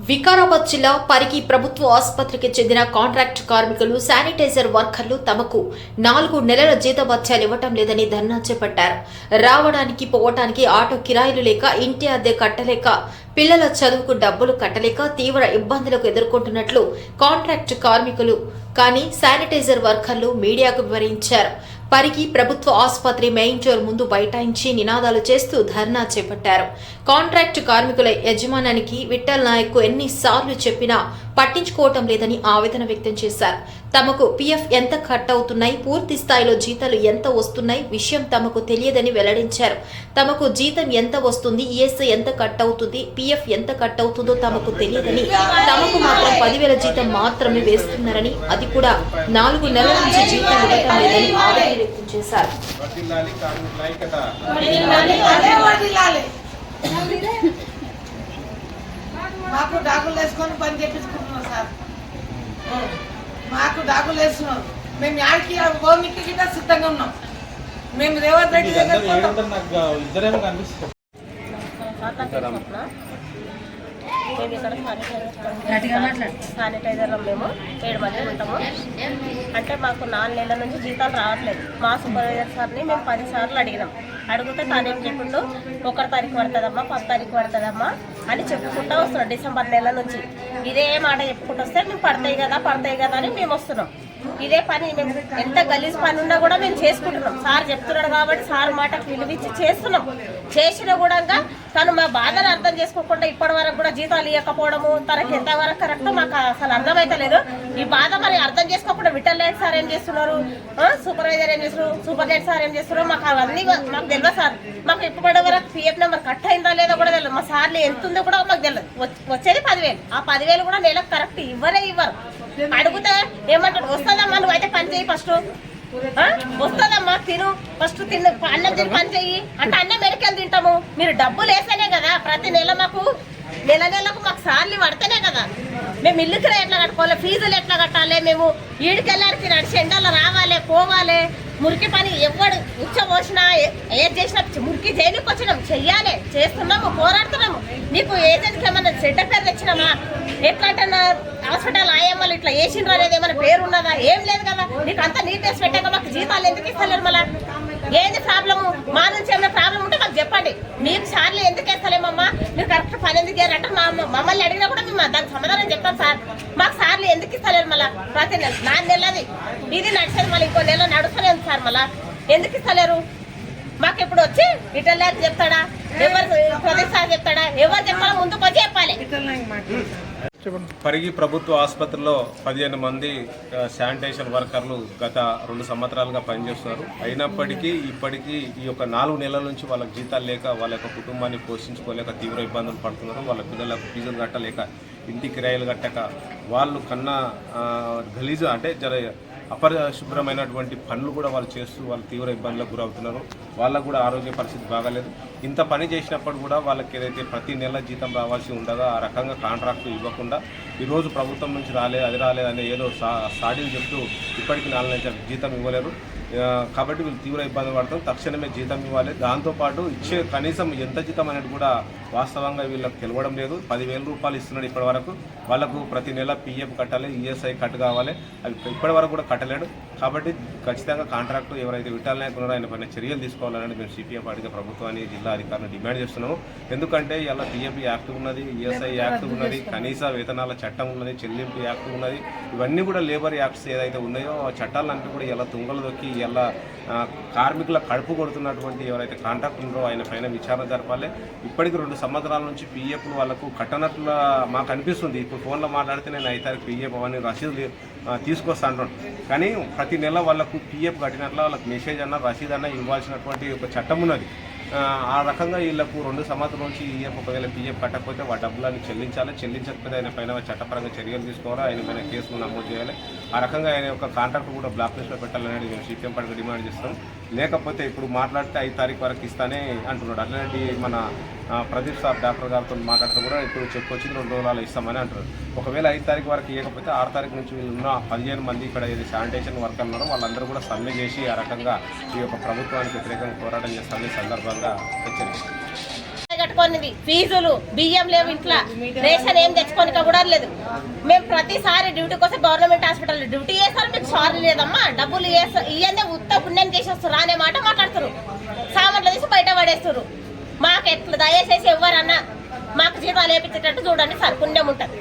వికారాబాద్ జిల్లా పరికి ప్రభుత్వ ఆసుపత్రికి చెందిన కాంట్రాక్ట్ కార్మికులు శానిటైజర్ వర్కర్లు తమకు నాలుగు నెలల జీతభత్యాలు ఇవ్వటం లేదని ధర్నా చేపట్టారు. రావడానికి పోవటానికి ఆటో కిరాయిలు లేక ఇంటి అద్దె కట్టలేక పిల్లల చదువుకు డబ్బులు కట్టలేక తీవ్ర ఇబ్బందులకు ఎదుర్కొంటున్నట్లు కాంట్రాక్ట్ కార్మికులు కానీ శానిటైజర్ వర్కర్లు మీడియాకు వివరించారు. పరిగి ప్రభుత్వ ఆసుపత్రి మెయిన్ డోర్ ముందు బైఠాయించి నినాదాలు చేస్తూ ధర్నా చేపట్టారు. కాంట్రాక్ట్ కార్మికుల యజమానానికి విఠల్ నాయక్ ఎన్నిసార్లు చెప్పినా పట్టించుకోవటం లేదని ఆవేదన వ్యక్తం చేశారు. తమకు పీఎఫ్ ఎంత కట్ అవుతున్నాయి పూర్తి స్థాయిలో జీతాలు ఎంత వస్తున్నాయి విషయం తమకు తెలియదని వెల్లడించారు. తమకు జీతం ఎంత వస్తుంది ఈఎస్ఐ ఎంత కట్ అవుతుంది పీఎఫ్ ఎంత కట్ అవుతుందో తమకు తెలియదని తమకు మాత్రం పదివేల జీతం మాత్రమే వేస్తున్నారని అది కూడా నాలుగు నెలల నుంచి జీతం ఇవ్వటం లేదని ఆవేదన వ్యక్తం చేశారు. మాకు డాకులు వేసుకొని పని చేపించుకుంటున్నాం సార్. మాకు డాకులు వేస్తున్నాం మేము యాడికి భూమికి గిట్ట సిద్ధంగా ఉన్నాం. మేము రేవంత్ రెడ్డి దగ్గర మేము ఇక్కడ శానిటైజర్ శానిటైజర్లో మేము ఏడు మంది ఉంటాము. అంటే మాకు నాలుగు నెలల నుంచి జీతాలు రావట్లేదు. మా సూపర్వైజర్ సార్ని మేము పది సార్లు అడిగినాం. అడిగితే తానేం చెప్పిండు? ఒకటి తారీఖు పడుతుందమ్మా పది తారీఖు పడుతుందమ్మా. అని చెప్పుకుంటూ వస్తున్నాం డిసెంబర్ నెల నుంచి. ఇదే మాట చెప్పుకుంటూ వస్తే మేము పడతాయి కదా పడతాయి కదా అని మేము వస్తున్నాం. ఇదే పని మేము ఎంత గలీజ్ పని ఉన్నా కూడా మేము చేసుకుంటున్నాం. సార్ చెప్తున్నాడు కాబట్టి సార్ మాటకు విలువిచ్చి చేస్తున్నాం. చేసినా కూడా తను మా బాధను అర్థం చేసుకోకుండా ఇప్పటి వరకు కూడా జీతాలు ఇవ్వకపోవడము తనకి ఎంతవరకు కరెక్ట్ మాకు అసలు అర్థమైతలేదు ఈ బాధ మరి అర్థం చేసుకోకుండా విఠల్ సార్ ఏం చేస్తున్నారు? సూపర్వైజర్ ఏం చేస్తున్నారు? సూపర్వైజర్ సార్ ఏం చేస్తున్నారు? మాకు అవన్నీ మాకు తెలియదు సార్. మాకు ఇప్పటి వరకు పిఎఫ్ నెంబర్ కట్ అయిందా లేదో కూడా తెలియదు. మా సార్లు ఎంత ఉందో కూడా మాకు తెలియదు వచ్చేది పదివేలు. ఆ పదివేలు కూడా నెలకు కరెక్ట్ ఇవ్వరే ఇవ్వరు. అడిగితే ఏమంటాడు వస్తుందమ్మా నువ్వు అయితే పని చేయి ఫస్ట్. వస్తుందమ్మా తిను. ఫస్ట్ తిన్న అన్నం తిని పని చెయ్యి. అంటే అన్నం మెరికెళ్ళి తింటాము? మీరు డబ్బులు వేస్తేనే కదా. ప్రతి నెల మాకు నెల నెలకు మాకు సార్లు పడితేనే కదా. మేము ఇల్లు ఎట్లా కట్టుకోవాలి? ఫీజులు ఎట్లా కట్టాలి? మేము ఈడికెళ్ళారికి నడిచి ఎండలు రావాలి పోవాలి. మురికి పని ఎవడు ఉచ్చ పోసినా ఏ- ఏది చేసినా మురికి చేయనికి వచ్చినాం చెయ్యాలి. చేస్తున్నాము పోరాడుతున్నాము. నీకు పేరు తెచ్చినామా? ఎట్లా అంటే హాస్పిటల్ ఆయమ్మలు ఇట్లా వేసిండ్రు అనేది ఏమైనా పేరు ఉన్నదా ఏం లేదు కదా. నీకు అంతా నీట్నెస్ పెట్టాక మాకు జీతాలు ఎందుకు ఇస్తలేరు మళ్ళా? ఏంది ప్రాబ్లమ్ మా నుంచి ఏమైనా ప్రాబ్లం ఉంటే మాకు చెప్పండి. మీకు సార్లు ఎందుకు వేస్తలేమమ్మా మీరు కరెక్ట్ పని ఎందుకు చేయాలంటే మా మమ్మల్ని అడిగినా కూడా మేము దానికి సమాధానం చెప్తాం సార్. మాకు సార్లు ఎందుకు ఇస్తలేరు మళ్ళా? ప్రతి నెల నా నెలది. ఇది నడిచేది మళ్ళీ ఇంకో నెల నడుస్తలేదు సార్ మళ్ళా. ఎందుకు ఇస్తలేరు? మాకు ఇప్పుడు వచ్చి ఇటల్ చెప్తాడా? ఎవరు ప్రదేశాలు చెప్తాడా? ఎవరు చెప్పాలో చెప్పాలి పరిగి ప్రభుత్వ ఆసుపత్రిలో పదిహేను మంది శానిటేషన్ వర్కర్లు గత రెండు సంవత్సరాలుగా పనిచేస్తున్నారు. అయినప్పటికీ ఇప్పటికీ ఈ యొక్క నాలుగు నెలల నుంచి వాళ్ళకి జీతాలు లేక వాళ్ళ యొక్క కుటుంబాన్ని పోషించుకోలేక తీవ్ర ఇబ్బందులు పడుతున్నారు. వాళ్ళ పిల్లలకు ఫీజులు కట్టలేక ఇంటి కిరాయిలు కట్టక వాళ్ళు కన్నా గలీజు అంటే జర అపరిశుభ్రమైనటువంటి పనులు కూడా వాళ్ళు చేస్తూ వాళ్ళు తీవ్ర ఇబ్బందులకు గురవుతున్నారు. వాళ్ళకు కూడా ఆరోగ్య పరిస్థితి బాగాలేదు. ఇంత పని చేసినప్పుడు కూడా వాళ్ళకి ఏదైతే ప్రతి నెల జీతం రావాల్సి ఉండగా ఆ రకంగా కాంట్రాక్ట్ ఇవ్వకుండా ఈరోజు ప్రభుత్వం నుంచి రాలేదు అది రాలేదు అనే ఏదో సా సాడీలు చెప్తూ ఇప్పటికీ నాలుగు జీతం ఇవ్వలేరు. కాబట్టి వీళ్ళు తీవ్ర ఇబ్బంది పడతాం తక్షణమే జీతం ఇవ్వాలి. దాంతోపాటు ఇచ్చే కనీసం ఎంత జీతం అనేది కూడా వాస్తవంగా వీళ్ళకి తెలవడం లేదు. పదివేల రూపాయలు ఇస్తున్నాడు ఇప్పటి వరకు వాళ్ళకు ప్రతి నెల పిఎఫ్ కట్టాలి ఈఎస్ఐ కట్ కావాలి. అవి ఇప్పటి వరకు కూడా కట్టలేడు. కాబట్టి ఖచ్చితంగా కాంట్రాక్టు ఎవరైతే ఉన్నారో ఆయన పైన చర్యలు తీసుకోవాలని మేము సిపిఎఫ్ అడిగే ప్రభుత్వాన్ని జిల్లా అధికారులను డిమాండ్ చేస్తున్నాము. ఎందుకంటే ఇలా పిఎఫ్ యాక్ట్ ఉన్నది ఈఎస్ఐ యాక్ట్ ఉన్నది కనీస వేతనాల చట్టం ఉన్నది చెల్లింపు యాక్ట్ ఉన్నది. ఇవన్నీ కూడా లేబర్ యాక్ట్స్ ఏదైతే ఉన్నాయో ఆ చట్టాలన్నీ కూడా ఇలా తుంగలు దొక్కి ఇలా కార్మికుల కడుపు కొడుతున్నటువంటి ఎవరైతే కాంట్రాక్ట్ ఉన్నారో ఆయన పైన విచారణ జరపాలి. ఇప్పటికి రెండు సంవత్సరాల నుంచి పీఎఫ్లు వాళ్ళకు కట్టనట్ల మాకు అనిపిస్తుంది. ఇప్పుడు ఫోన్లో మాట్లాడితే నేను ఐదు తారీఖు పిఎఫ్ అవన్నీ రసీదులు తీసుకొస్తా అంటాను కానీ ప్రతి నెల వాళ్ళకు పిఎఫ్ కట్టినట్ల వాళ్ళకి మెసేజ్ అన్న రసీదు అన్న ఇవ్వాల్సినటువంటి ఒక చట్టం ఉన్నది. ఆ, రకంగా వీళ్ళకు రెండు సంవత్సరం నుంచి ఈఎఫ్ ఒకవేళ పిఎఫ్ కట్టకపోతే ఆ డబ్బులను చెల్లించాలి. చెల్లించకపోతే ఆయన పైన చట్టపరంగా చర్యలు తీసుకోవాలి. ఆయన పైన కేసులు నమోదు చేయాలి. ఆ రకంగా ఆయన యొక్క కాంట్రాక్ట్ కూడా బ్లాక్ లిస్ట్లో పెట్టాలనేది మేము సిపిఎం పార్టీగా డిమాండ్ చేస్తాం లేకపోతే ఇప్పుడు మాట్లాడితే ఐదు తారీఖు వరకు ఇస్తానే అంటున్నాడు. అట్లాంటి మన ప్రదీప్ సార్ డాక్టర్ గారితో మాట్లాడితే కూడా ఇప్పుడు చెక్ వచ్చింది రెండు రోజులు ఇస్తామని అంటారు ఒకవేళ ఐదు తారీఖు వరకు ఇవ్వకపోతే ఆరు తారీఖు నుంచి ఉన్న పదిహేను మంది ఇక్కడ ఏది శానిటేషన్ వర్క్ అన్నారో వాళ్ళందరూ కూడా సమ్మె చేసి ఆ రకంగా ఈ యొక్క ప్రభుత్వానికి వ్యతిరేకంగా పోరాటం చేస్తామని సందర్భంగా హెచ్చరిస్తారు కట్టుకునేది ఫీజులు బియ్యం లేవు ఇంట్లో. రేషన్ ఏం తెచ్చుకోనిక కూడా లేదు. మేము ప్రతిసారి డ్యూటీ కోసం గవర్నమెంట్ హాస్పిటల్ డ్యూటీ చేస్తారు. మీకు సారీ లేదమ్మా. డబ్బులు ఇవన్నీ ఉత్త పుణ్యం చేసేస్తారు అనే మాట మాట్లాడుతారు సామాన్లు తీసి బయట పడేస్తారు మాకు ఎట్లా దయచేసి ఎవరన్నా మాకు జీతాలు వేపించేటట్టు చూడండి సార్ పుణ్యం ఉంటుంది.